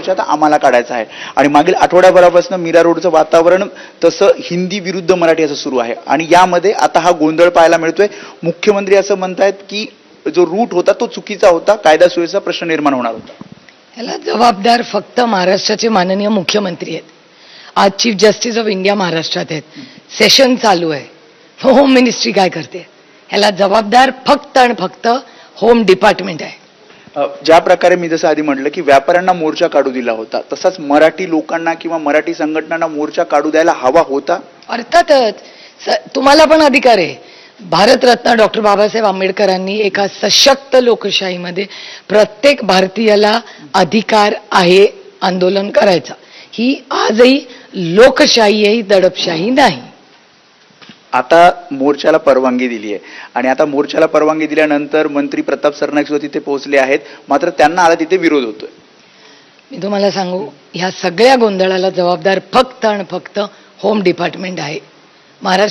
मोर्चा आता आम्हाला काढायचा आहे. आणि मागील आठवड्याभरापासून मीरा रोडचं वातावरण तसं हिंदी विरुद्ध मराठी असं सुरू आहे. आणि यामध्ये आता हा गोंधळ पाहायला मिळतोय. मुख्यमंत्री असं म्हणतायत की जो रूट होता तो चुकीचा होता. कायदा सुव्यवस्था प्रश्न निर्माण होणार होता. याला जबाबदार फक्त महाराष्ट्राचे माननीय मुख्यमंत्री आहेत. आज चीफ जस्टिस ऑफ इंडिया महाराष्ट्रात आहेत. सेशन चालू आहे. होम मिनिस्ट्री काय करते? ह्याला जबाबदार फक्त आणि फक्त होम डिपार्टमेंट आहे. ज्या प्रकारे मी जसं आधी म्हटलं की व्यापाऱ्यांना मोर्चा काढू दिला होता तसाच मराठी लोकांना किंवा मराठी संघटनांना मोर्चा काढू द्यायला हवा होता? अर्थातच तुम्हाला पण अधिकार आहे. भारतरत्न डॉक्टर बाबासाहेब आंबेडकरांनी एका सशक्त लोकशाहीमध्ये प्रत्येक भारतीयाला अधिकार आहे आंदोलन करायचा. ही आजही लोकशाही आहे ही दडपशाही नाही. आता मोर्चाला परवानगी दिली आहे आणि आता मोर्चाला परवानगी दिल्यानंतर मंत्री प्रताप सरनाईक सुद्धा तिथे पोहोचले आहेत. मात्र त्यांना आता तिथे विरोध होतोय. मी तुम्हाला सांगू ह्या सगळ्या गोंधळाला जबाबदार फक्त आणि फक्त होम डिपार्टमेंट आहे. महाराष्ट्र